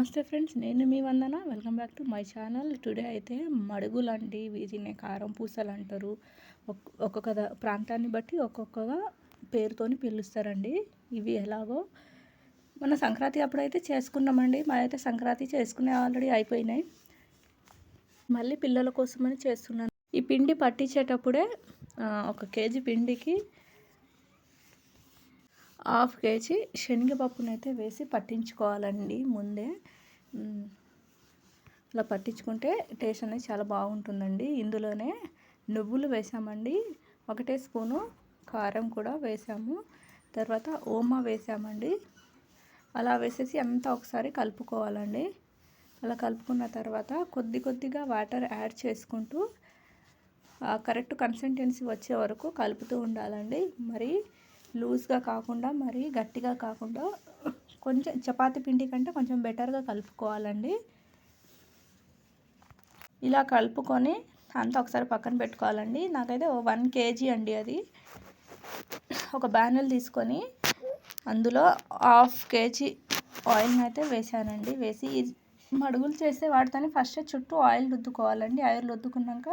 నమస్తే ఫ్రెండ్స్ నేను మీ Vandana. Welcome back to my channel. Today అయితే మడుగులు అండి వీటిని కారం పూసలు అంటారు ఒక్కొక్క ప్రాంతాన్ని బట్టి ఒక్కొక్కగా పేరుతోని పిలుస్తారండి. ఇవి ఎలాగో మన సంక్రాంతి అప్పుడైతే చేసుకున్నామండి. అయితే సంక్రాంతి చేసుకునే ఆల్రెడీ అయిపోయినాయి. మళ్ళీ పిల్లల కోసమని చేస్తున్నాను. ఈ పిండి పట్టించేటప్పుడే ఒక కేజీ పిండికి హాఫ్ కేజీ శనగపప్పునైతే వేసి పట్టించుకోవాలండి ముందే. అలా పట్టించుకుంటే టేస్ట్ అనేది చాలా బాగుంటుందండి. ఇందులోనే నువ్వులు వేసామండి. ఒకటే స్పూను కారం కూడా వేసాము. తర్వాత ఓమా వేసామండి. అలా వేసేసి అంతా ఒకసారి కలుపుకోవాలండి. అలా కలుపుకున్న తర్వాత కొద్ది కొద్దిగా వాటర్ యాడ్ చేసుకుంటూ ఆ కరెక్ట్ కన్సిస్టెన్సీ వచ్చే వరకు కలుపుతూ ఉండాలండి. మరి లూజ్గా కాకుండా మరి గట్టిగా కాకుండా కొంచెం చపాతీ పిండి కంటే కొంచెం బెటర్గా కలుపుకోవాలండి. ఇలా కలుపుకొని అంతా ఒకసారి పక్కన పెట్టుకోవాలండి. నాకైతే వన్ కేజీ అండి అది. ఒక బ్యానెల్ తీసుకొని అందులో హాఫ్ కేజీ ఆయిల్ని అయితే వేసానండి. వేసి మడుగులు చేస్తే వాటితోని ఫస్ట్ చుట్టూ ఆయిల్ రుద్దుకోవాలండి. ఆయిల్ రుద్దుకున్నాక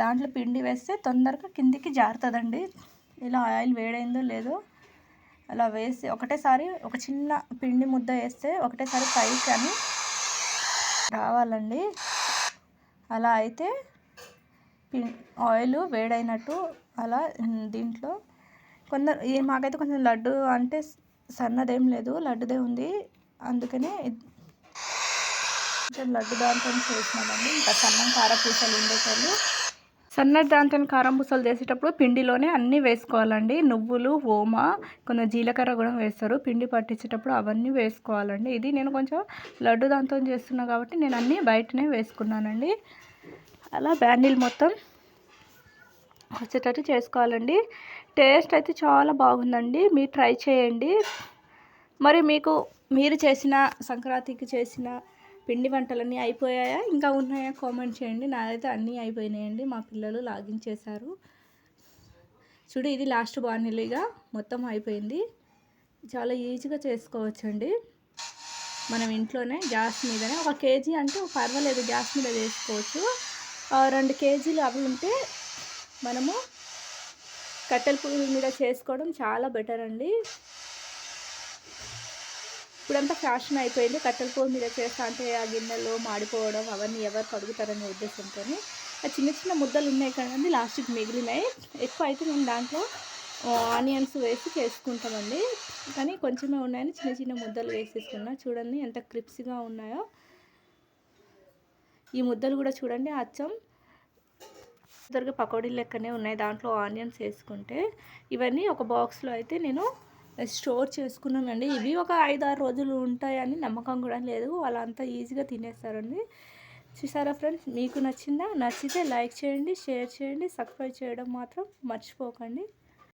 దాంట్లో పిండి వేస్తే తొందరగా కిందికి జారుతుందండి. ఇలా ఆయిల్ వేడైందో లేదో అలా వేసి ఒకటేసారి ఒక చిన్న పిండి ముద్ద వేస్తే ఒకటేసారి పైకి అని రావాలండి. అలా అయితే ఆయిల్ వేడైనట్టు అలా దీంట్లో కొందరు మాకైతే కొంచెం లడ్డు అంటే సన్నదేం లేదు లడ్డుదే ఉంది. అందుకనే కొంచెం లడ్డు దాంతో చేసినామండి. ఇంకా సన్నం కారపూసలు ఉండేటోళ్ళు సన్నటి దాంతో కారం పూసలు చేసేటప్పుడు పిండిలోనే అన్నీ వేసుకోవాలండి. నువ్వులు ఓమ కొంచెం జీలకర్ర కూడా వేస్తారు. పిండి పట్టించేటప్పుడు అవన్నీ వేసుకోవాలండి. ఇది నేను కొంచెం లడ్డు దాంతో చేస్తున్నా కాబట్టి నేను అన్నీ బయటనే వేసుకున్నానండి. అలా బ్యాండిల్ మొత్తం వచ్చేటట్టు చేసుకోవాలండి. టేస్ట్ అయితే చాలా బాగుందండి. మీరు ట్రై చేయండి. మరి మీకు మీరు చేసిన సంక్రాంతికి చేసిన పిండి వంటలన్నీ అయిపోయాయా? ఇంకా ఉన్నాయా? కామెంట్ చేయండి. నాదైతే అన్నీ అయిపోయినాయండి. మా పిల్లలు లాగిన్ చేశారు చూడు ఇది లాస్ట్ బాణలిగా మొత్తం అయిపోయింది. చాలా ఈజీగా చేసుకోవచ్చండి. మనం ఇంట్లోనే గ్యాస్ మీదనే ఒక కేజీ అంటే పర్వాలేదు గ్యాస్ మీద చేసుకోవచ్చు. రెండు కేజీలు అవి ఉంటే మనము కట్టెల పొయ్యి మీద చేసుకోవడం చాలా బెటర్ అండి. ఇప్పుడంతా ఫ్యాషన్ అయిపోయింది. కట్టెల పొయ్యి మీద చేస్తా అంటే ఆ గిన్నెలో మాడిపోవడం అవన్నీ ఎవరు కడుగుతారనే ఉద్దేశంతో ఆ చిన్న చిన్న ముద్దలు ఉన్నాయి కదండి లాస్ట్కి మిగిలినాయి. ఎక్కువ అయితే నేను దాంట్లో ఆనియన్స్ వేసి చేసుకుంటామండి. కానీ కొంచెమే ఉన్నాయని చిన్న చిన్న ముద్దలు వేసేసుకున్నా. చూడండి ఎంత క్రిప్స్గా ఉన్నాయో. ఈ ముద్దలు కూడా చూడండి అచ్చం. దొరికే పకోడీ లెక్కనే ఉన్నాయి. దాంట్లో ఆనియన్స్ వేసుకుంటే. ఇవన్నీ ఒక బాక్స్లో అయితే నేను స్టోర్ చేసుకున్నానండి. ఇవి ఒక ఐదు ఆరు రోజులు ఉంటాయని నమ్మకం కూడా లేదు. వాళ్ళు అంతా ఈజీగా తినేస్తారండి. చూసారా ఫ్రెండ్స్? మీకు నచ్చిందా? నచ్చితే లైక్ చేయండి షేర్ చేయండి సబ్స్క్రైబ్ చేయడం మాత్రం మర్చిపోకండి.